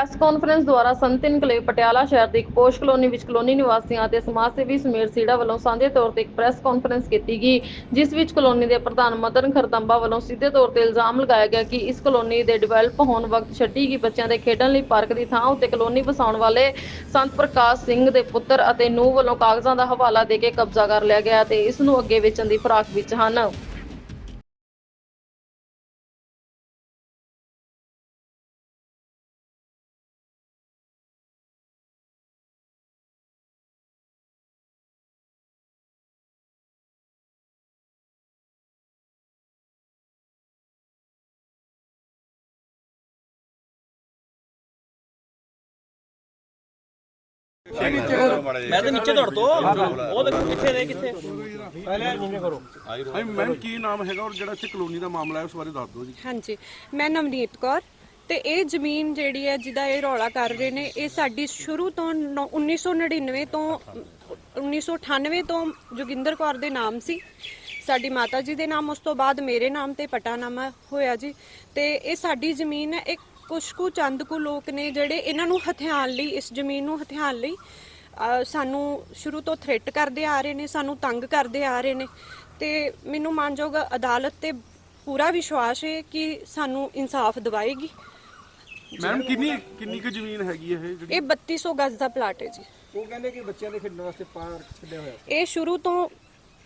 Press conference ਦੁਆਰਾ ਸੰਤ enclave Patiala ਸ਼ਹਿਰ ਦੀ ਇੱਕ ਪੋਸ਼ ਕਲੋਨੀ ਵਿੱਚ ਕਲੋਨੀ ਨਿਵਾਸੀਆਂ ਅਤੇ ਸਮਾਜ ਸੇਵੀ ਸਮੇਰ ਸੀੜਾ ਵੱਲੋਂ ਸਾਂਝੇ ਤੌਰ ਤੇ ਇੱਕ ਪ੍ਰੈਸ ਕਾਨਫਰੰਸ ਕੀਤੀ ਗਈ, ਜਿਸ ਵਿੱਚ ਕਲੋਨੀ ਦੇ ਪ੍ਰਧਾਨ ਮਦਨ ਖਰਤੰਬਾ ਵੱਲੋਂ ਸਿੱਧੇ ਤੌਰ ਤੇ ਇਲਜ਼ਾਮ ਲਗਾਇਆ ਗਿਆ ਕਿ ਇਸ ਕਲੋਨੀ ਦੇ ਡਿਵੈਲਪ ਹੋਣ ਵਕਤ ਛੱਡੀ ਗਈ ਬੱਚਿਆਂ ਦੇ ਖੇਡਣ ਲਈ ਪਾਰਕ ਦੀ ਥਾਂ ਉੱਤੇ ਕਲੋਨੀ ਵਸਾਉਣ ਵਾਲੇ ਸੰਤ ਪ੍ਰਕਾਸ਼ ਸਿੰਘ ਦੇ ਪੁੱਤਰ ਅਤੇ ਨੂੰਹ ਵੱਲੋਂ ਕਾਗਜ਼ਾਂ ਦਾ ਹਵਾਲਾ ਦੇ ਕੇ ਕਬਜ਼ਾ ਕਰ ਲਿਆ ਗਿਆ ਤੇ ਇਸ ਨੂੰ ਅੱਗੇ ਵੇਚਣ ਦੀ ਫਿਰਾਕ ਵਿੱਚ ਹਨ। ਮੈਂ ਤਾਂ ਨੀਚੇ ਦੌੜ ਤੋਂ। ਉਹ ਦੇਖ ਕਿੱਥੇ ਦੇ ਕਿੱਥੇ? ਹਾਂਜੀ ਮੈਮ ਕੀ ਨਾਮ ਹੈਗਾ ਔਰ ਜਿਹੜਾ ਇੱਥੇ ਕਲੋਨੀ ਦਾ ਮਾਮਲਾ ਹੈ ਉਸ ਬਾਰੇ ਦੱਸ ਦਿਓ ਜੀ। ਹਾਂਜੀ ਮੈਂ ਨਵਨੀਤ ਕੌਰ ਤੇ ਇਹ ਜ਼ਮੀਨ ਜਿਹੜੀ ਹੈ ਜਿਹਦਾ ਇਹ ਰੌਲਾ ਕਰ ਰਹੇ ਨੇ ਇਹ ਸਾਡੀ ਸ਼ੁਰੂ ਤੋਂ ਨੌ- 1999 ਤੋਂ 1998 ਤੋਂ ਜੋਗਿੰਦਰ ਕੌਰ ਦੇ ਨਾਮ ਸੀ। ਸਾਡੀ ਮਾਤਾ ਜੀ ਦੇ ਨਾਮ ਉਸ ਤੋਂ ਬਾਅਦ ਮੇਰੇ ਨਾਮ ਤੇ ਪਟਾਨਾਮਾ ਹੋਇਆ ਜੀ। ਤੇ ਇਹ ਸਾਡੀ ਜ਼ਮੀਨ ਹੈ ਇੱਕ ਕੁਛ ਕੁ ਚੰਦ ਕੁ ਲੋਕ ਨੇ ਜਿਹੜੇ ਇਹਨਾਂ ਨੂੰ ਹਥਿਆਣ ਲਈ ਇਸ ਜ਼ਮੀਨ ਨੂੰ ਹਥਿਆਣ ਲਈ ਸਾਨੂੰ ਸ਼ੁਰੂ ਤੋਂ ਥ੍ਰੈਟ ਕਰਦੇ ਆ ਰਹੇ ਨੇ ਸਾਨੂੰ ਤੰਗ ਕਰਦੇ ਆ ਰਹੇ ਨੇ। ਤੇ ਮੈਨੂੰ ਮਾਨਯੋਗ ਅਦਾਲਤ ਤੇ ਪੂਰਾ ਵਿਸ਼ਵਾਸ ਹੈ ਕਿ ਸਾਨੂੰ ਇਨਸਾਫ ਦਿਵਾਏਗੀ। ਮੈਮ ਕਿੰਨੀ ਕਿੰਨੀ ਕੁ ਜ਼ਮੀਨ ਹੈਗੀ ਹੈ ਇਹ ਜਿਹੜੀ? ਇਹ 3200 ਗਜ਼ ਦਾ ਪਲਾਟ ਹੈ ਜੀ। ਉਹ ਕਹਿੰਦੇ ਕਿ ਬੱਚਿਆਂ ਦੇ ਖੇਡਣ ਵਾਸਤੇ ਪਾਰਕ ਛੱਡਿਆ ਹੋਇਆ। ਇਹ ਸ਼ੁਰੂ ਤੋਂ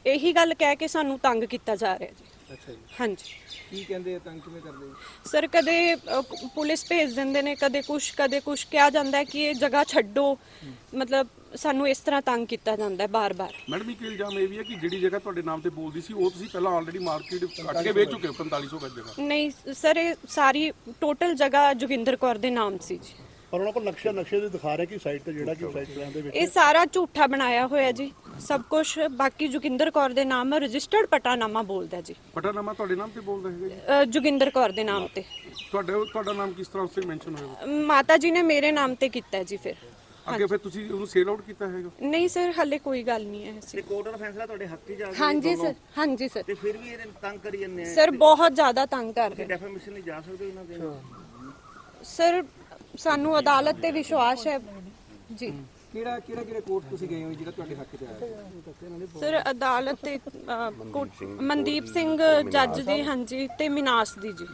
ਇਹੀ ਗੱਲ ਕਹਿ ਕੇ ਸਾਨੂੰ ਤੰਗ ਕੀਤਾ ਜਾ ਰਿਹਾ ਜੀ। ਅੱਛਾ ਜੀ। ਹਾਂਜੀ। ਕੀ ਕਹਿੰਦੇ ਆ ਤੰਗ ਕਿਵੇਂ ਕਰਦੇ ਜੀ? ਸਰ ਕਦੇ ਅ, ਪੁਲਿਸ ਭੇਜ ਦਿੰਦੇ ਨੇ ਕਦੇ ਕੁਛ ਕਦੇ ਕੁਛ। ਕਿਹਾ ਜਾਂਦਾ ਹੈ ਕਿ ਇਹ ਜਗ੍ਹਾ ਛੱਡੋ। ਮਤਲਬ ਸਾਨੂੰ ਇਸ ਤਰ੍ਹਾਂ ਤੰਗ ਕੀਤਾ ਜਾਂਦਾ ਹੈ ਬਾਰ-ਬਾਰ। ਮੈਡਮ ਇੱਕ ਇਲਜ਼ਾਮ ਇਹ ਵੀ ਹੈ ਕਿ ਜਿਹੜੀ ਜਗ੍ਹਾ ਤੁਹਾਡੇ ਨਾਮ ਤੇ ਬੋਲਦੀ ਸੀ ਉਹ ਤੁਸੀਂ ਪਹਿਲਾਂ ਆਲਰੇਡੀ ਮਾਰਕੀਟ ਕੱਟ ਕੇ ਵੇਚ ਚੁੱਕੇ ਹੋ 4500 ਗਜ ਜਗ੍ਹਾ। ਨਹੀਂ ਸਰ ਇਹ ਸਾਰੀ ਟੋਟਲ ਜਗ੍ਹਾ ਜੋਗਿੰਦਰ ਕੌਰ ਦੇ ਨਾਮ ਸੀ ਜੀ। ਪਰ ਉਹਨਾਂ ਕੋਲ ਨਕਸ਼ਾ ਨਕਸ਼ੇ ਦੇ ਦਿਖਾ ਰਿਹਾ ਕਿ ਸਾਈਟ ਤੇ ਜਿਹੜਾ ਕਿ ਸਾਈਟ ਪਲਾਨ ਦੇ ਵਿੱਚ ਇਹ ਸਾਰਾ ਝੂਠਾ ਬਣਾਇਆ ਹੋਇਆ ਜੀ। ਸਭ ਕੁਝ ਬਾਕੀ ਜੋਗਿੰਦਰ ਕੌਰ ਦੇ ਨਾਮ ਰਜਿਸਟਰਡ ਪਟਾਨਾਮਾ ਬੋਲਦਾ ਜੀ। ਪਟਾਨਾਮਾ ਤੁਹਾਡੇ ਨਾਮ ਤੇ ਬੋਲਦਾ ਹੈਗਾ ਜੀ? ਅ, ਜੋਗਿੰਦਰ ਕੌਰ ਦੇ ਨਾਮ ਤੇ। ਤੁਹਾਡੇ ਤੁਹਾਡਾ ਨਾਮ ਕਿਸ ਤਰ੍ਹਾਂ ਉੱਥੇ ਮੈਂਸ਼ਨ ਹੋਏਗਾ ਮਾਤਾ ਜੀ ਨੇ ਮੇਰੇ ਨਾਮ ਤੇ ਕੀਤਾ ਹੈ ਜੀ ਫਿਰ। ਅੱਗੇ ਫਿਰ ਤੁਸੀਂ ਉਹਨੂੰ ਸੇਲ ਆਊਟ ਕੀਤਾ ਹੈਗਾ? ਨਹੀਂ ਸਰ ਹੱਲੇ ਕੋਈ ਗੱਲ ਨਹੀਂ ਹੈ ਐਸੀ ਕੋਰਟ ਦਾ ਫੈਸਲਾ ਤੁਹਾਡੇ ਹੱਕ 'ਚ ਜਾ ਹਾਂਜੀ ਸਰ ਹਾਂਜੀ ਸਰ। ਤੇ ਫਿਰ ਵੀ ਇਹ ਤੰਗ ਕਰੀ ਜਾਂਦੇ ਆ। ਸਰ ਬਹੁਤ ਜ਼ਿਆਦਾ ਤੰਗ ਕਰ ਰਹੇ। ਡੈਫਾਮੇਸ਼ਨ ਲਈ ਜਾ ਸਕਦੇ ਹੋ ਇਹਨਾਂ ਦੇ। ਸਰ ਸਾਨੂੰ ਅਦਾਲਤ ਤੇ ਵਿਸ਼ਵਾਸ ਹੈ। ਜੀ। ਕਿਹੜਾ ਕਿਹੜਾ ਕਿਹੜਾ ਕੋਰਟ ਤੁਸੀਂ ਗਏ ਹੋ ਜਿਹੜਾ ਤੁਹਾਡੇ ਹੱਕ 'ਚ ਆਇਆ ਸਰ ਅਦਾਲਤ ਤੇ ਅ, ਕੋਟ- ਮਨਦੀਪ ਸਿੰਘ ਜੱਜ ਦੀ ਹਾਂਜੀ ਤੇ ਮਿਨਾਸ ਦੀ ਜੀ।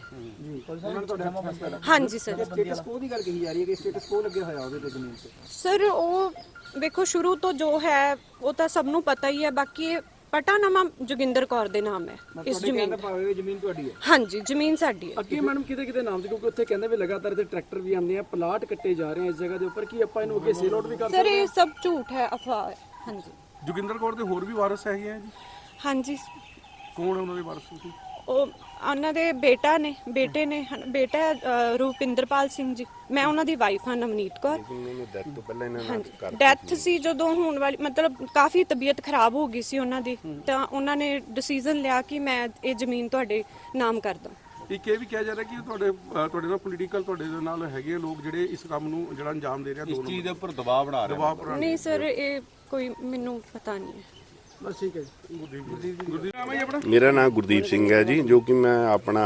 ਉਹਨਾਂ ਨੇ ਤੁਹਾਡੇ ਹੱਕ ਫੈਸਲਾ ਹਾਂਜੀ ਸਰ। ਸਟੇਟਸ ਕੋ ਦੀ ਗੱਲ ਕਹੀ ਜਾ ਰਹੀ ਹੈ ਕਿ ਸਟੇਟਸ ਕੋ ਲੱਗਿਆ ਹੋਇਆ ਉਹਦੇ ਤੇ ਜ਼ਮੀਨ ਤੇ। ਸਰ ਉਹ ਵੇਖੋ ਸ਼ੁਰੂ ਤੋਂ ਜੋ ਹੈ ਉਹ ਤਾਂ ਸਭ ਨੂੰ ਪਤਾ ਹੀ ਹੈ। ਬਾਕੀ ਇਹ ਪਟਾਨਾਮਾ ਜੋਗਿੰਦਰ ਕੌਰ ਦੇ ਨਾਮ ਹੈ। ਇਸ ਜ਼ਮੀਨ ਦਾ। ਭਾਵੇਂ ਜ਼ਮੀਨ ਤੁਹਾਡੀ ਹੈ। ਹਾਂਜੀ ਜ਼ਮੀਨ ਸਾਡੀ ਹੈ। ਅੱਗੇ ਮੈਡਮ ਕਿਤੇ ਕਿਤੇ ਨਾਮ ਤੇ ਕਿਉਂਕਿ ਉੱਥੇ ਕਹਿੰਦੇ ਵੀ ਲਗਾਤਾਰ ਇੱਥੇ ਟਰੈਕਟਰ ਵੀ ਆਉਂਦੇ ਆ ਪਲਾਟ ਕੱਟੇ ਜਾ ਰਹੇ ਆ ਇਸ ਜਗ੍ਹਾ ਦੇ ਉੱਪਰ ਕੀ ਆਪਾਂ ਇਹਨੂੰ ਅੱਗੇ ਸੇਲ ਆਊਟ ਵੀ ਕਰ ਸਰ ਇਹ ਸਭ ਝੂਠ ਹੈ ਅਫਵਾਹ ਹੈ। ਹਾਂਜੀ। ਜੋਗਿੰਦਰ ਕੌਰ ਦੇ ਹੋਰ ਵੀ ਵਾਰਸ ਹੈਗੇ ਆ ਜੀ? ਹਾਂਜੀ। ਕੌਣ ਹੈ ਉਹਨਾਂ ਦੇ ਵਾਰਸ ਤੁਸੀਂ? ਉਹ ਉਹਨਾਂ ਦੇ ਬੇਟਾ ਨੇ ਬੇਟੇ ਨੇ ਹਨ- ਬੇਟਾ ਹੈ, ਅ, ਰੂਪਿੰਦਰਪਾਲ ਸਿੰਘ ਜੀ। ਮੈਂ ਉਹਨਾਂ ਦੀ ਵਾਈਫ ਹਾਂ ਨਵਨੀਤ ਕੌਰ। ਹਾਂਜੀ। ਡੈਥ ਸੀ। ਜਦੋਂ ਹੋਣ ਵਾਲੀ ਮਤਲਬ ਕਾਫੀ ਤਬੀਅਤ ਖਰਾਬ ਹੋ ਗਈ ਸੀ ਉਹਨਾਂ ਦੀ। ਤਾਂ ਉਹਨਾਂ ਨੇ ਡਿਸੀਜਨ ਲਿਆ ਕਿ ਮੈਂ ਇਹ ਜ਼ਮੀਨ ਤੁਹਾਡੇ ਨਾਮ ਕਰ ਦਾਂ ਇੱਕ ਇਹ ਵੀ ਕਿਹਾ ਜਾ ਰਿਹਾ ਕਿ ਤੁਹਾਡੇ ਅਹ ਤੁਹਾਡੇ ਨਾਲ ਪੋਲੀਟੀਕਲ ਤੁਹਾਡੇ ਦੇ ਨਾਲ ਹੈਗੇ ਆ ਲੋਕ ਜਿਹੜੇ ਇਸ ਕੰਮ ਨੂੰ ਜਿਹੜਾ ਅੰਜਾਮ ਦੇ ਰਹੇ ਦੋ ਚੀਜ਼ ਦੇ ਉੱਪਰ ਦਬਾਅ ਬਣਾ ਰਹੇ ਦਬਾਅ ਬਣਾ ਨਹੀਂ ਸਰ ਇਹ ਕੋਈ ਮੈਨੂੰ ਪਤਾ ਨਹੀਂ ਹੈ। ਬਸ ਠੀਕ ਹੈ ਜੀ। ਗੁਰਦੀਪ ਨਾਮ ਹੈ ਜੀ ਆਪਣਾ ਮੇਰਾ ਨਾਮ ਗੁਰਦੀਪ ਸਿੰਘ ਹੈ ਜੀ, ਜੋ ਕਿ ਮੈਂ ਆਪਣਾ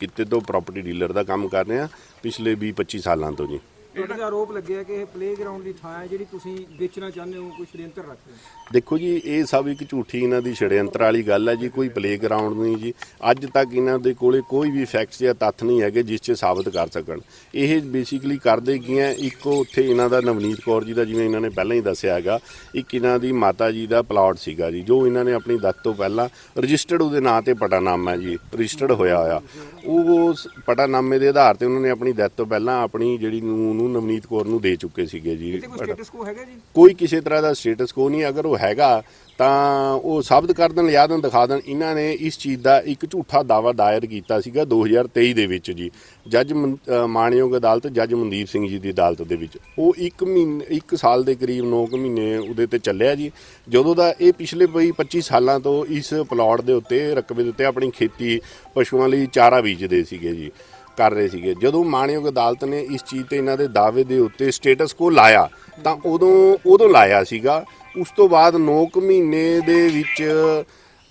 ਕਿਤੇ ਤੋਂ ਪ੍ਰਾਪਰਟੀ ਡੀਲਰ ਦਾ ਕੰਮ ਕਰ ਰਿਹਾ ਪਿਛਲੇ 20 25 ਸਾਲਾਂ ਤੋਂ ਜੀ। ਤੁਹਾਡੇ ਤੇ ਆਰੋਪ ਲੱਗਿਆ ਕਿ ਇਹ ਪਲੇਗਰਾਉਂਡ ਦੀ ਥਾਂ ਹੈ ਜਿਹੜੀ ਤੁਸੀਂ ਵੇਚਣਾ ਚਾਹੁੰਦੇ ਹੋ, ਕੋਈ ਸ਼੍ਰੀਅੰਤਰ ਰੱਖਦੇ ਹੋ? ਦੇਖੋ ਜੀ, ਇਹ ਸਭ ਇੱਕ ਝੂਠੀ ਇਹਨਾਂ ਦੀ ਛੜਯੰਤਰ ਵਾਲੀ ਗੱਲ ਹੈ ਜੀ, ਕੋਈ ਪਲੇਗਰਾਉਂਡ ਨਹੀਂ ਜੀ। ਅੱਜ ਤੱਕ ਇਹਨਾਂ ਦੇ ਕੋਲੇ ਕੋਈ ਵੀ ਫੈਕਟਸ ਜਾਂ ਤੱਥ ਨਹੀਂ ਹੈਗੇ ਜਿਸ 'ਚ ਸਾਬਤ ਕਰ ਸਕਣ। ਇਹ ਬੇਸਿਕਲੀ ਕਰਦੇ ਕੀ ਹੈ, ਇੱਕ ਉੱਥੇ ਇਹਨਾਂ ਦਾ ਨਵਨੀਤ ਕੌਰ ਜੀ ਦਾ, ਜਿਵੇਂ ਇਹਨਾਂ ਨੇ ਪਹਿਲਾਂ ਹੀ ਦੱਸਿਆ ਹੈਗਾ, ਇੱਕ ਇਹਨਾਂ ਦੀ ਮਾਤਾ ਜੀ ਦਾ ਪਲਾਟ ਸੀਗਾ ਜੀ, ਜੋ ਇਹਨਾਂ ਨੇ ਆਪਣੀ ਦੱਤ ਤੋਂ ਪਹਿਲਾਂ ਰਜਿਸਟਰਡ ਉਹਦੇ ਨਾਂ ਤੇ ਪਟਾਨਾਮਾ ਜੀ ਰਜਿਸਟਰਡ ਹੋਇਆ ਹੋਇਆ। ਉਹ ਉਸ ਪਟਾਨਾਮੇ ਦੇ ਆਧਾਰ ਤੇ ਉਹਨਾਂ ਨੇ ਆਪਣੀ ਡੈਥ ਤੋਂ ਪਹਿਲਾਂ ਆਪਣੀ ਜਿਹੜੀ ਨੂੰ ਨੂੰ ਨਵਨੀਤ ਕੌਰ ਨੂੰ ਦੇ ਚੁੱਕੇ ਸੀਗੇ ਜੀ। ਕੋਈ ਸਟੇਟਸ ਕੋ ਹੈਗਾ ਜੀ? ਕੋਈ ਕਿਸੇ ਤਰ੍ਹਾਂ ਦਾ ਸਟੇਟਸ ਕੋ ਨਹੀਂ। ਅਗਰ ਉਹ ਹੈਗਾ ਤਾਂ ਉਹ ਸਾਬਤ ਕਰ ਦੇਣ ਲਿਆ ਦੇਣ ਦਿਖਾ ਦੇਣ। ਇਹਨਾਂ ਨੇ ਇਸ ਚੀਜ਼ ਦਾ ਇੱਕ ਝੂਠਾ ਦਾਵਾ ਦਾਇਰ ਕੀਤਾ ਸੀਗਾ 2023 ਦੇ ਵਿੱਚ ਜੀ। ਜੱਜ ਮਾਣਯੋਗ ਅਦਾਲਤ ਜੱਜ ਮਨਦੀਪ ਸਿੰਘ ਜੀ ਦੀ ਅਦਾਲਤ ਦੇ ਵਿੱਚ। ਉਹ 1 ਮਹੀਨੇ 1 ਸਾਲ ਦੇ ਕਰੀਬ 9 ਕੁ ਮਹੀਨੇ ਉਹਦੇ ਤੇ ਚੱਲਿਆ ਜੀ। ਜਦੋਂ ਦਾ ਇਹ ਪਿਛਲੇ ਬਈ 25 ਸਾਲਾਂ ਤੋਂ ਇਸ ਪਲਾਟ ਦੇ ਉੱਤੇ ਰਕਬੇ ਦੇ ਉੱਤੇ ਆਪਣੀ ਖੇਤੀ ਪਸ਼ੂਆਂ ਲਈ ਚਾਰਾ ਬੀਜਦੇ ਸੀਗੇ ਜੀ। ਕਰ ਰਹੇ ਸੀਗੇ। ਜਦੋਂ ਮਾਣਯੋਗ ਅਦਾਲਤ ਨੇ ਇਸ ਚੀਜ਼ ਤੇ ਇਹਨਾਂ ਦੇ ਦਾਅਵੇ ਦੇ ਉੱਤੇ ਸਟੇਟਸ ਕੋ ਲਾਇਆ, ਤਾਂ ਉਦੋਂ ਉਦੋਂ ਲਾਇਆ ਸੀਗਾ। ਉਸ ਤੋਂ ਬਾਅਦ 9 ਕੁ ਮਹੀਨੇ ਦੇ ਵਿੱਚ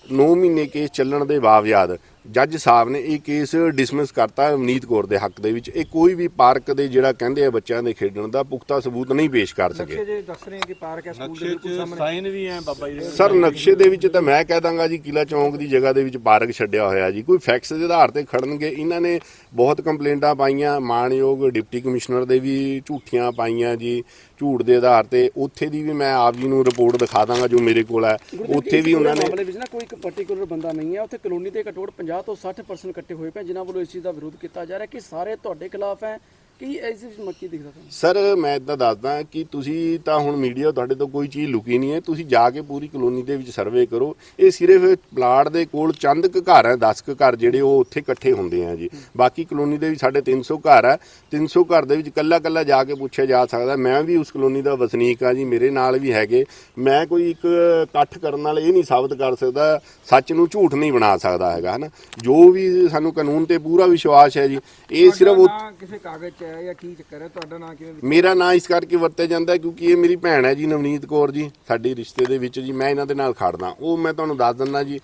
9 ਮਹੀਨੇ ਕੇਸ ਚੱਲਣ ਦੇ ਬਾਵਜੂਦ ਜੱਜ ਸਾਹਿਬ ਨੇ ਇਹ ਕੇਸ ਡਿਸਮਿਸ ਕਰਤਾ ਅਵਨੀਤ ਕੌਰ ਦੇ ਹੱਕ ਦੇ ਵਿੱਚ। ਇਹ ਕੋਈ ਵੀ ਪਾਰਕ ਦੇ ਜਿਹੜਾ ਕਹਿੰਦੇ ਆ ਬੱਚਿਆਂ ਦੇ ਖੇਡਣ ਦਾ ਪੁਖਤਾ ਸਬੂਤ ਨਹੀਂ ਪੇਸ਼ ਕਰ ਸਕੇ। ਨਕਸ਼ੇ ਜੇ ਦੱਸ ਰਹੇ ਕਿ ਪਾਰਕ ਹੈ ਸਕੂਲ ਦੇ ਬਿਲਕੁਲ ਸਾਹਮਣੇ। ਸਾਈਨ ਵੀ ਹੈ ਬਾਬਾ ਜੀ ਸਰ ਨਕਸ਼ੇ ਦੇ ਵਿੱਚ ਤਾਂ ਮੈਂ ਕਹਿ ਦਾਂਗਾ ਜੀ ਕਿਲਾ ਚੌਂਕ ਦੀ ਜਗ੍ਹਾ ਦੇ ਵਿੱਚ ਪਾਰਕ ਛੱਡਿਆ ਹੋਇਆ ਜੀ। ਕੋਈ ਫੈਕਟਸ ਦੇ ਆਧਾਰ ਤੇ ਖੜਨਗੇ ਇਹਨਾਂ ਨੇ ਬਹੁਤ ਕੰਪਲੇਂਟਾਂ ਪਾਈਆਂ ਮਾਨਯੋਗ ਡਿਪਟੀ ਕਮਿਸ਼ਨਰ ਦੇ ਵੀ ਝੂਠੀਆਂ ਪਾਈਆਂ ਜੀ ਝੂਠ ਦੇ ਆਧਾਰ ਤੇ। ਉੱਥੇ ਦੀ ਵੀ ਮੈਂ ਆਪ ਜੀ ਨੂੰ ਰਿਪੋਰਟ ਦਿਖਾ ਦਾਂਗਾ ਜੋ ਮੇਰੇ ਕੋਲ ਹੈ। ਉੱਥੇ ਵੀ ਉਹਨਾਂ ਨੇ ਮਾਮਲੇ ਵਿੱਚ ਨਾ ਕੋਈ ਇੱਕ ਪਾਰਟਿਕੂਲਰ ਬੰਦਾ ਨਹੀਂ ਹੈ। ਉੱਥੇ ਕਲੋਨੀ ਦੇ ਘੱਟੋ ਘੱਟ 50 ਤੋਂ 60% ਇਕੱਠੇ ਹੋਏ ਪਏ ਜਿਨ੍ਹਾਂ ਵੱਲੋਂ ਇਸ ਚੀਜ਼ ਦਾ ਵਿਰੋਧ ਕੀਤਾ ਜਾ ਰਿਹਾ ਕਿ ਸਾਰੇ ਤੁਹਾਡੇ ਖਿਲਾਫ ਹੈ ਕੀ ਵਿੱਚ ਮੱਕੀ ਦਿਖਦਾ ਤੁਹਾਨੂੰ? ਸਰ ਮੈਂ ਇਦਾਂ ਦੱਸਦਾ ਕਿ ਤੁਸੀਂ ਤਾਂ ਹੁਣ ਮੀਡੀਆ ਤੁਹਾਡੇ ਤੋਂ ਕੋਈ ਚੀਜ਼ ਲੁਕੀ ਨਹੀਂ ਹੈ। ਤੁਸੀਂ ਜਾ ਕੇ ਪੂਰੀ ਕਲੋਨੀ ਦੇ ਵਿੱਚ ਸਰਵੇ ਕਰੋ। ਇਹ ਸਿਰਫ ਪਲਾਟ ਦੇ ਕੋਲ ਚੰਦ ਕੁ ਘਰ ਹੈ 10 ਕੁ ਘਰ ਜਿਹੜੇ ਉਹ ਉੱਥੇ ਇਕੱਠੇ ਹੁੰਦੇ ਆ ਜੀ। ਬਾਕੀ ਕਲੋਨੀ ਦੇ ਵਿੱਚ ਸਾਡੇ 300 ਘਰ ਹੈ। 300 ਘਰ ਦੇ ਵਿੱਚ ਕੱਲਾ ਕੱਲਾ ਜਾ ਕੇ ਪੁੱਛਿਆ ਜਾ ਸਕਦਾ। ਮੈਂ ਵੀ ਉਸ ਕਲੋਨੀ ਦਾ ਵਸਨੀਕ ਆ ਜੀ ਮੇਰੇ ਨਾਲ ਵੀ ਹੈਗੇ। ਮੈਂ ਕੋਈ ਇੱਕ ਇਕੱਠ ਕਰਨ ਨਾਲ ਇਹ ਨਹੀਂ ਸਾਬਤ ਕਰ ਸਕਦਾ ਸੱਚ ਨੂੰ ਝੂਠ ਨਹੀਂ ਬਣਾ ਸਕਦਾ ਹੈਗਾ ਹਨਾ? ਜੋ ਵੀ ਸਾਨੂੰ ਕਾਨੂੰਨ ਤੇ ਪੂਰਾ ਵਿਸ਼ਵਾਸ ਹੈ ਜੀ ਇਹ ਸਿਰਫ ਕਿਸੇ ਕਾਗਜ਼ 'ਚ ਹੈ ਜਾਂ ਕੀ ਚੱਕਰ ਹੈ? ਤੁਹਾਡਾ ਨਾਂ ਕਿਵੇਂ ਮੇਰਾ ਨਾਂ ਇਸ ਕਰਕੇ ਵਰਤਿਆ ਜਾਂਦਾ ਹੈ ਕਿਉਂਕਿ ਇਹ ਮੇਰੀ ਭੈਣ ਹੈ ਜੀ ਨਵਨੀਤ ਕੌਰ ਜੀ, ਸਾਡੀ ਰਿਸ਼ਤੇ ਦੇ ਵਿੱਚ ਜੀ, ਮੈਂ ਇਹਨਾਂ ਦੇ ਨਾਲ ਖੜਦਾ। ਉਹ ਮੈਂ ਤੁਹਾਨੂੰ ਦੱਸ ਦਿੰਦਾ ਜੀ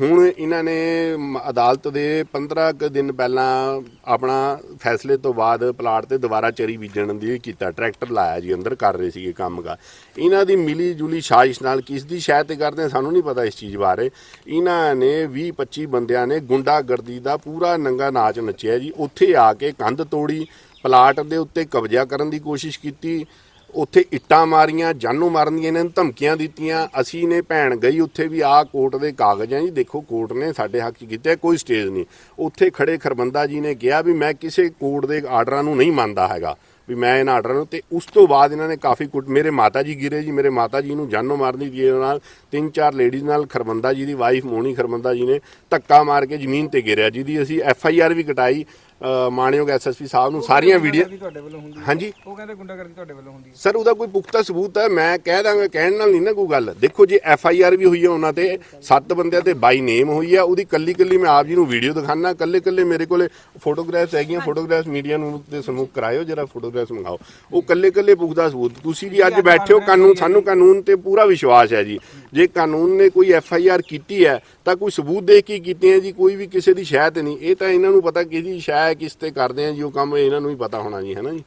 ਹੁਣ ਇਹਨਾਂ ਨੇ ਮ- ਅਦਾਲਤ ਦੇ 15 ਕੁ ਦਿਨ ਪਹਿਲਾਂ ਆਪਣਾ ਫੈਸਲੇ ਤੋਂ ਬਾਅਦ ਪਲਾਟ ਤੇ ਦੁਬਾਰਾ ਚਰੀ ਬੀਜਣ ਦੀ ਕੀਤਾ ਟਰੈਕਟਰ ਲਾਇਆ ਜੀ ਅੰਦਰ ਕਰ ਰਹੇ ਸੀਗੇ ਕੰਮ ਕਾ। ਇਹਨਾਂ ਦੀ ਮਿਲੀ ਜੁਲੀ ਸਾਜ਼ਿਸ਼ ਨਾਲ ਕਿਸ ਦੀ ਸ਼ਾਇਦ ਤੇ ਕਰਦੇ ਆ, ਸਾਨੂੰ ਨਹੀਂ ਪਤਾ ਇਸ ਚੀਜ਼ ਬਾਰੇ। ਇਹਨਾਂ ਨੇ 20 25 ਬੰਦਿਆਂ ਨੇ ਗੁੰਡਾਗਰਦੀ ਦਾ ਪੂਰਾ ਨੰਗਾ ਨਾਚ ਨੱਚਿਆ ਜੀ। ਉੱਥੇ ਆ ਕੇ ਕੰਧ ਤੋੜੀ ਪਲਾਟ ਦੇ ਉੱਤੇ ਕਬਜ਼ਾ ਕਰਨ ਦੀ ਕੋਸ਼ਿਸ਼ ਕੀਤੀ। ਉੱਥੇ ਇੱਟਾਂ ਮਾਰੀਆਂ, ਜਾਨੋਂ ਮਾਰਨ ਦੀਆਂ ਇਹਨਾਂ ਨੂੰ ਧਮਕੀਆਂ ਦਿੱਤੀਆਂ। ਅਸੀਂ ਨੇ ਭੈਣ ਗਈ ਉੱਥੇ ਵੀ ਆਹ ਕੋਰਟ ਦੇ ਕਾਗਜ਼ ਆ ਜੀ। ਦੇਖੋ, ਕੋਰਟ ਨੇ ਸਾਡੇ ਹੱਕ 'ਚ ਕੀਤਾ ਕੋਈ ਸਟੇਜ ਨਹੀਂ। ਉੱਥੇ ਖੜੇ ਖਰਬੰਦਾ ਜੀ ਨੇ ਕਿਹਾ ਵੀ ਮੈਂ ਕਿਸੇ ਕੋਰਟ ਦੇ ਆਰਡਰਾਂ ਨੂੰ ਨਹੀਂ ਮੰਨਦਾ ਹੈਗਾ। ਵੀ ਮੈਂ ਇਹਨਾਂ ਆਰਡਰਾਂ ਨੂੰ ਤੇ ਉਸ ਤੋਂ ਬਾਅਦ ਇਹਨਾਂ ਨੇ ਕਾਫੀ ਕੁੱਟ ਮੇਰੇ ਮਾਤਾ ਜੀ ਗਿਰੇ ਜੀ। ਮੇਰੇ ਮਾਤਾ ਜੀ ਨੂੰ ਜਾਨੋਂ ਮਾਰਨ ਦੀ ਨਾਲ ਤਿੰਨ ਚਾਰ ਲੇਡੀਜ਼ ਨਾਲ ਖਰਬੰਦਾ ਜੀ ਦੀ ਵਾਈਫ ਮੋਣੀ ਖਰਬੰਦਾ ਜੀ ਨੇ ਧੱਕਾ ਮਾਰ ਕੇ ਜ਼ਮੀਨ ਤੇ ਗਿਰਿਆ। ਜਿਹਦੀ ਅਸੀਂ ਐਫ ਆਈ ਆਰ ਵੀ ਕਟਾਈ। ਅ, ਮਾਣਯੋਗ ਐਸਐਸਪੀ ਸਾਹਿਬ ਨੂੰ ਸਾਰੀਆਂ ਵੀਡੀਓ ਤੁਹਾਡੇ ਵੱਲੋਂ ਹੁੰਦੀ ਹੈ। ਹਾਂਜੀ। ਉਹ ਕਹਿੰਦੇ ਗੁੰਡਾਗਰਦੀ ਤੁਹਾਡੇ ਵੱਲੋਂ ਹੁੰਦੀ ਹੈ। ਸਰ ਉਹਦਾ ਕੋਈ ਪੁਖਤਾ ਸਬੂਤ ਹੈ? ਮੈਂ ਕਹਿ ਦਾਂਗਾ ਕਹਿਣ ਨਾਲ ਨਹੀਂ ਨਾ ਕੋਈ ਗੱਲ। ਦੇਖੋ ਜੇ ਐਫ ਆਈ ਆਰ ਵੀ ਹੋਈ ਹੈ ਉਹਨਾਂ ਤੇ ਸੱਤ ਬੰਦਿਆਂ ਤੇ ਬਾਈ ਨੇਮ ਹੋਈ ਹੈ ਉਹਦੀ ਕੱਲੀ ਕੱਲੀ ਮੈਂ ਆਪ ਜੀ ਨੂੰ ਵੀਡੀਓ ਦਿਖਾਣਾ ਕੱਲੇ ਕੱਲੇ ਮੇਰੇ ਕੋਲੇ ਫੋਟੋਗ੍ਰਾਫਸ ਹੈਗੀਆਂ ਫੋਟੋਗ੍ਰਾਫਸ ਮੀਡੀਆ ਨੂੰ ਤੇ ਸਮੂਹ ਕਰਾਇਓ ਜਰਾ ਫੋਟੋਗ੍ਰਾਫਸ ਮੰਗਾਓ। ਉਹ ਕੱਲੇ ਕੱਲੇ ਪੁਖਤਾ ਸਬੂਤ। ਤੁਸੀਂ ਵੀ ਅੱਜ ਬੈਠੇ ਹੋ ਕਾਨੂੰਨ ਸਾਨੂੰ ਕਾਨੂੰਨ ਤੇ ਪੂਰਾ ਵਿਸ਼ਵਾਸ ਹੈ ਜੀ। ਜੇ ਕਾਨੂੰਨ ਨੇ ਕੋਈ ਐਫ ਆਈ ਆਰ ਕੀਤੀ ਹੈ ਤਾਂ ਕੋਈ ਸਬੂਤ ਦੇ ਕੇ ਕੀਤੀ ਹੈ ਜੀ ਕੋਈ ਵੀ ਕਿਸੇ ਦੀ ਸ਼ਾਇਦ ਨਹੀਂ। ਇਹ ਤਾਂ ਇਹਨਾਂ ਨੂੰ ਪਤਾ ਕਿਹਦੀ ਸ਼ਾਇਦ ਕਿਸ ਤੇ ਕਰਦੇ ਆ ਜੀ ਉਹ ਕੰਮ ਇਹਨਾਂ ਨੂੰ ਹੀ ਪਤਾ ਹੋਣਾ ਜੀ, ਹੈ ਨਾ ਜੀ?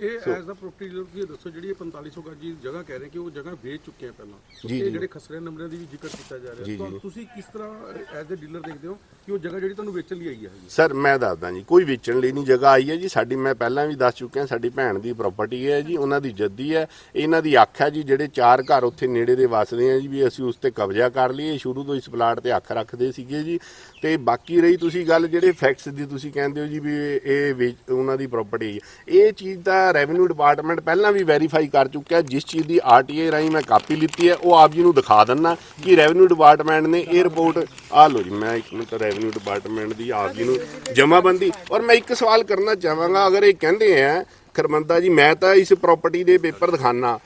ਇਹ ਐਜ਼ ਦਾ ਪ੍ਰੋਪਰਟੀ ਡੀਲਰ ਕੀ ਦੱਸੋ ਜਿਹੜੀ ਇਹ 4500 ਗਜ ਦੀ ਜਗ੍ਹਾ ਕਹਿ ਰਹੇ ਕਿ ਉਹ ਜਗ੍ਹਾ ਵੇਚ ਚੁੱਕੇ ਆ ਪਹਿਲਾਂ। ਜੀ, ਇਹ ਜੀ। ਜਿਹੜੇ ਖਸਰੇ ਨੰਬਰਾਂ ਦੀ ਵੀ ਜ਼ਿਕਰ ਕੀਤਾ ਜਾ ਜੀ, ਰਿਹਾ। ਜੀ। ਤਾਂ ਤੁਸੀਂ ਕਿਸ ਤਰ੍ਹਾਂ ਐਜ਼ ਅ ਡੀਲਰ ਦੇਖਦੇ ਹੋ ਕਿ ਉਹ ਜਗ੍ਹਾ ਜਿਹੜੀ ਤੁਹਾਨੂੰ ਵੇਚਣ ਲਈ ਆਈ ਹੈ ਜੀ ਸਰ ਮੈਂ ਦੱਸਦਾ ਜੀ ਕੋਈ ਵੇਚਣ ਲਈ ਨਹੀਂ ਜਗ੍ਹਾ ਆਈ ਹੈ ਜੀ। ਸਾਡੀ ਮੈਂ ਪਹਿਲਾਂ ਵੀ ਦੱਸ ਚੁੱਕਿਆ ਸਾਡੀ ਭੈਣ ਦੀ ਪ੍ਰਾਪਰਟੀ ਹੈ ਜੀ ਉਹਨਾਂ ਦੀ ਜੱਦੀ ਹੈ। ਇਹਨਾਂ ਦੀ ਅੱਖ ਹੈ ਜੀ ਜਿਹੜੇ ਚਾਰ ਘਰ ਉੱਥੇ ਨੇੜੇ ਦੇ ਵਸਦੇ ਆ ਜੀ ਵੀ ਅਸੀਂ ਉਸ ਤੇ ਕਬਜ਼ਾ ਕਰ ਲਈਏ। ਸ਼ੁਰੂ ਤੋਂ ਇਸ ਪਲਾਟ ਤੇ ਅੱਖ ਰੱਖਦੇ ਸੀਗੇ ਜੀ। ਤੇ ਬਾਕੀ ਰਹੀ ਤੁਸੀਂ ਗੱਲ ਜਿਹੜੇ ਫੈਕਟਸ ਦੀ ਤੁਸੀਂ ਕਹਿੰਦੇ ਹੋ ਜੀ ਵੀ ਇਹ ਵੇਚ- ਉਹਨਾਂ ਦੀ ਪ੍ਰਾਪਰਟੀ ਹੈ। ਇਹ ਚੀਜ਼ ਦਾ ਰੈਵਨਿਊ ਡਿਪਾਰਟਮੈਂਟ ਪਹਿਲਾਂ ਵੀ ਵੈਰੀਫਾਈ ਕਰ ਚੁੱਕਿਆ, ਜਿਸ ਚੀਜ਼ ਦੀ ਆਰਟੀਏ ਰਾਹੀਂ ਮੈਂ ਕਾਪੀ ਲਿੱਤੀ ਹੈ, ਉਹ ਆਪ ਜੀ ਨੂੰ ਦਿਖਾ ਦਿੰਨਾ ਕਿ ਰੈਵਨਿਊ ਡਿਪਾਰਟਮੈਂਟ ਨੇ ਇਹ ਰਿਪੋਰਟ ਆ ਲਓ ਜੀ, ਮੈਂ ਇੱਕ ਮਿੰਟ ਰੈਵਨਿਊ ਡਿਪਾਰਟਮੈਂਟ ਦੀ ਆਪ ਜੀ ਨੂੰ ਜਮਾਬੰਦੀ, ਔਰ ਮੈਂ ਇੱਕ ਸਵਾਲ ਕਰਨਾ ਚਾਹਾਂਗਾ, ਅਗਰ ਇਹ ਕਹਿੰਦੇ ਆ, ਖਰਮੰਦਾ ਜੀ, ਮੈਂ ਤਾਂ ਇਸ ਪ੍ਰਾਪਰਟੀ ਦੇ ਪੇਪਰ ਦਿਖਾਣਾ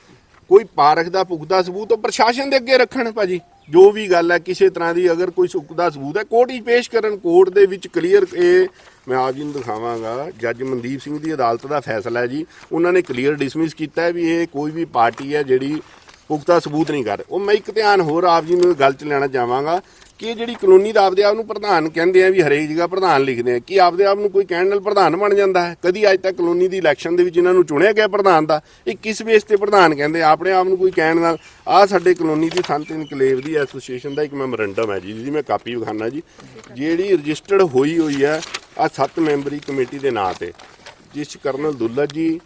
ਕੋਈ ਪਾਰਕ ਦਾ ਪੁਖਤਾ ਸਬੂਤ ਉਹ ਪ੍ਰਸ਼ਾਸਨ ਦੇ ਅੱਗੇ ਰੱਖਣ, ਭਾਜੀ? ਜੋ ਵੀ ਗੱਲ ਹੈ, ਕਿਸੇ ਤਰ੍ਹਾਂ ਦੀ ਅਗਰ ਕੋਈ ਸੁਖਦਾ ਸਬੂਤ ਹੈ, ਕੋਰਟ ਹੀ ਪੇਸ਼ ਕਰਨ, ਕੋਰਟ ਦੇ ਵਿੱਚ ਕਲੀਅਰ ਇਹ ਮੈਂ ਆਪ ਜੀ ਨੂੰ ਦਿਖਾਵਾਂਗਾ, ਜੱਜ ਮਨਦੀਪ ਸਿੰਘ ਦੀ ਅਦਾਲਤ ਦਾ ਫੈਸਲਾ ਹੈ ਜੀ। ਉਹਨਾਂ ਨੇ ਕਲੀਅਰ ਡਿਸਮਿਸ ਕੀਤਾ ਹੈ ਵੀ ਇਹ ਕੋਈ ਵੀ ਪਾਰਟੀ ਹੈ ਜਿਹੜੀ ਪੁਖਤਾ ਸਬੂਤ ਨਹੀਂ ਕਰ ਉਹ ਮੈਂ ਇੱਕ ਧਿਆਨ ਹੋਰ ਆਪ ਜੀ ਨੂੰ ਗੱਲ 'ਚ ਲੈਣਾ ਚਾਹਾਂਗਾ ਕਿ ਇਹ ਜਿਹੜੀ ਕਲੋਨੀ ਦਾ ਆਪਦੇ ਆਪ ਨੂੰ ਪ੍ਰਧਾਨ ਕਹਿੰਦੇ ਆ ਵੀ ਹਰੇਕ ਜਗ੍ਹਾ ਪ੍ਰਧਾਨ ਲਿਖਦੇ ਆ, ਕਿ ਆਪਦੇ ਆਪ ਨੂੰ ਕੋਈ ਕਹਿਣ ਨਾਲ ਪ੍ਰਧਾਨ ਬਣ ਜਾਂਦਾ ਹੈ? ਕਦੀ ਅੱਜ ਤੱਕ ਕਲੋਨੀ ਦੀ ਇਲੈਕਸ਼ਨ ਦੇ ਵਿੱਚ ਇਹਨਾਂ ਨੂੰ ਚੁਣਿਆ ਗਿਆ ਪ੍ਰਧਾਨ ਦਾ? ਇਹ ਕਿਸ ਬੇਸ ਤੇ ਪ੍ਰਧਾਨ ਕਹਿੰਦੇ ਆਪਣੇ ਆਪ ਨੂੰ ਕੋਈ ਕਹਿਣ ਨਾਲ ਆ ਸਾਡੇ ਕਲੋਨੀ ਦੀ ਸੰਤ ਇਨਕਲੇਵ ਦੀ ਐਸੋਸੀਏਸ਼ਨ ਦਾ ਇੱਕ ਮੈਮੋਰੰਡਮ ਹੈ ਜੀ, ਜਿਹਦੀ ਮੈਂ ਕਾਪੀ ਵਿਖਾਣਾ ਜੀ। ਜਿਹੜੀ ਰਜਿਸਟਰਡ ਹੋਈ ਹੋਈ ਹੈ ਆ ਸੱਤ ਮੈਂਬਰੀ ਕਮੇਟੀ ਦੇ ਨਾਂ ਤੇ, ਜਿਸ 'ਚ ਕਰਨਲ ਦੁੱਲਾ ਜੀ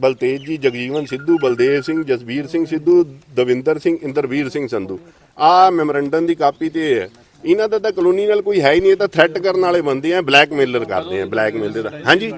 ਬਲਤੇਜ ਜੀ, ਜਗਜੀਵਨ ਸਿੱਧੂ, ਬਲਦੇਵ ਸਿੰਘ ਜਸਬੀਰ ਸਿੰਘ ਸਿੱਧੂ, ਦਵਿੰਦਰ ਸਿੰਘ, ਇੰਦਰਵੀਰ ਸਿੰਘ ਸੰਧੂ। ਆ ਮੈਮੋਰੰਡਮ ਦੀ ਕਾਪੀ ਤੇ ਹੈ। ਇਹਨਾਂ ਦਾ ਤਾਂ ਕਲੋਨੀ ਨਾਲ ਕੋਈ ਹੈ ਹੀ ਨਹੀਂ, ਇਹ ਤਾਂ ਥ੍ਰੈਟ ਕਰਨ ਵਾਲੇ ਬੰਦੇ ਆ ਬਲੈਕਮੇਲਰ ਕਰਦੇ ਆ ਬਲੈਕਮੇਲ ਦਾ। ਹਾਂਜੀ?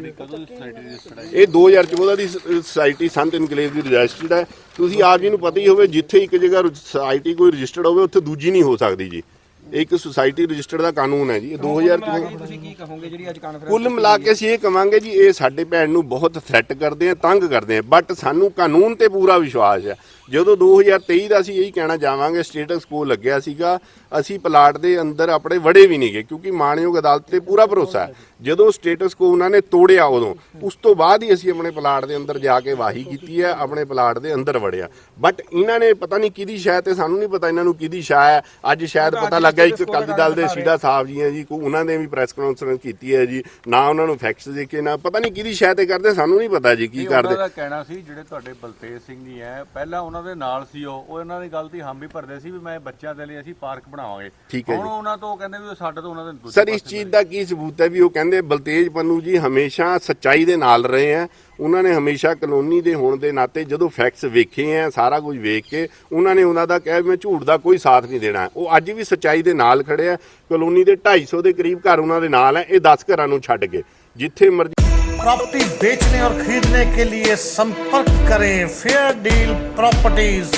ਇਹ 2014 ਦੀ ਸੋਸਾਇਟੀ ਸੰਤ ਇਨਕਲੇਵ ਦੀ ਰਜਿਸਟਰਡ ਹੈ। ਤੁਸੀਂ ਆਪ ਜੀ ਨੂੰ ਪਤਾ ਹੀ ਹੋਵੇ, ਜਿੱਥੇ ਇੱਕ ਜਗ੍ਹਾ ਸੁਸਾਇਟੀ ਕੋਈ ਰਜਿਸਟਰਡ ਹੋਵੇ, ਉੱਥੇ ਦੂਜੀ ਨਹੀਂ ਹੋ ਸਕਦੀ ਜੀ। ਇਹ ਇੱਕ ਸੁਸਾਇਟੀ ਰਜਿਸਟਰਡ ਦਾ ਕਾਨੂੰਨ ਹੈ ਜੀ ਇਹ 2014 ਤੁਸੀਂ ਕੀ ਕਹੋਗੇ ਜਿਹੜੀ ਅੱਜ ਕਾਨਫਰੰਸ ਕੁੱਲ ਮਿਲਾ ਕੇ ਅਸੀਂ ਇਹ ਕਵਾਂਗੇ ਜੀ ਇਹ ਸਾਡੇ ਭੈਣ ਨੂੰ ਬਹੁਤ ਥ੍ਰੈਟ ਕਰਦੇ ਆ ਤੰਗ ਕਰਦੇ ਆ ਬਟ ਸਾਨੂੰ ਕਾਨੂੰਨ ਤੇ ਪੂਰਾ ਵਿਸ਼ਵਾਸ ਹੈ। ਜਦੋਂ 2023 ਦਾ ਅਸੀਂ ਇਹੀ ਕਹਿਣਾ ਚਾਹਾਂਗੇ ਸਟੇਟਸ ਕੋ ਲੱਗਿਆ ਸੀਗਾ ਅਸੀਂ ਪਲਾਟ ਦੇ ਅੰਦਰ ਆਪਣੇ ਵੜੇ ਵੀ ਨਹੀਂ ਗਏ ਕਿਉਂਕਿ ਮਾਣਯੋਗ ਅਦਾਲਤ ਤੇ ਪੂਰਾ ਭਰੋਸਾ ਹੈ। ਜਦੋਂ ਸਟੇਟਸ ਕੋ ਉਹਨਾਂ ਨੇ ਤੋੜਿਆ ਉਦੋਂ ਉਸ ਤੋਂ ਬਾਅਦ ਹੀ ਅਸੀਂ ਆਪਣੇ ਪਲਾਟ ਦੇ ਅੰਦਰ ਜਾ ਕੇ ਵਾਹੀ ਕੀਤੀ ਹੈ ਆਪਣੇ ਪਲਾਟ ਦੇ ਅੰਦਰ ਵੜਿਆ। ਬਟ ਇਹਨਾਂ ਨੇ ਪਤਾ ਨਹੀਂ ਕਿਹਦੀ ਸ਼ਾਇਦ ਤੇ ਸਾਨੂੰ ਨਹੀਂ ਪਤਾ ਇਹਨਾਂ ਨੂੰ ਕਿਹਦੀ ਸ਼ਾਇ ਹੈ। ਅੱਜ ਸ਼ਾਇਦ ਪਤਾ ਲੱਗਾ ਇੱਕ ਅਕਾਲੀ ਦਲ ਦੇ ਸੀਡਾ ਸਾਹਿਬ ਜੀ ਹੈ ਜੀ ਕੋ ਉਹਨਾਂ ਨੇ ਵੀ ਪ੍ਰੈਸ ਕਾਨਫਰੰਸ ਕੀਤੀ ਹੈ ਜੀ ਨਾ ਉਹਨਾਂ ਨੂੰ ਫੈਕਟਸ ਦੇ ਕੇ ਨਾ ਪਤਾ ਨਹੀਂ ਕਿਹਦੀ ਸ਼ਾਇ ਤੇ ਕਰਦੇ ਸਾਨੂੰ ਨਹੀਂ ਪਤਾ ਜੀ ਕੀ ਕਰਦੇ। ਉਹਨਾਂ ਦਾ ਕਹਿਣਾ ਸੀ ਜਿਹੜੇ ਤੁਹਾਡੇ ਬਲਤੇਜ ਸਿੰਘ ਜੀ ਹੈ ਪਹਿਲਾਂ ਉਹਨਾਂ ਦੇ ਨਾਲ ਸੀ ਉਹ ਉਹ ਇਹਨਾਂ ਦੀ ਗੱਲ ਦੀ ਹਾਮੀ ਭਰਦੇ ਸੀ ਵੀ ਮੈਂ ਬੱਚਿਆਂ ਦੇ ਲਈ ਅਸੀਂ ਪਾਰਕ ਬਣਾਵਾਂਗੇ। ਹੁਣ। ਉਹਨਾਂ ਤੋਂ ਕਹਿੰਦੇ ਵੀ ਉਹ ਸਾਡੇ ਤੋਂ ਉਹਨਾਂ ਦੇ ਦੂਜੇ ਸਰ ਇਸ ਚੀਜ਼ ਦਾ ਕੀ ਸਬੂਤ ਹੈ ਵੀ ਉਹ ਕਹਿੰਦੇ ਬਲਤੇਜ ਪੰਨੂ ਜੀ ਹਮੇਸ਼ਾ ਸੱਚਾਈ ਦੇ ਨਾਲ ਰਹੇ ਆ ਉਹਨਾਂ ਨੇ ਹਮੇਸ਼ਾ ਕਲੋਨੀ ਦੇ ਹੋਣ ਦੇ ਨਾਤੇ ਜਦੋਂ ਫੈਕਟਸ ਵੇਖੇ ਆ ਸਾਰਾ ਕੁਝ ਵੇਖ ਕੇ ਉਹਨਾਂ ਨੇ ਉਹਨਾਂ ਦਾ ਕਿਹਾ ਵੀ ਮੈਂ ਝੂਠ ਦਾ ਕੋਈ ਸਾਥ ਨਹੀਂ ਦੇਣਾ ਉਹ ਅੱਜ ਵੀ ਸੱਚਾਈ ਦੇ ਨਾਲ ਖੜੇ ਆ ਕਲੋਨੀ ਦੇ 250 ਦੇ ਕਰੀਬ ਘਰ ਉਹਨਾਂ ਦੇ ਨਾਲ ਹੈ ਇਹ 10 ਘਰਾਂ ਨੂੰ ਛੱਡ ਕੇ ਜਿੱਥੇ ਮਰਜ਼ੀ प्रॉपर्टी बेचने और खरीदने के लिए संपर्क करें फेयर डील प्रॉपर्टीज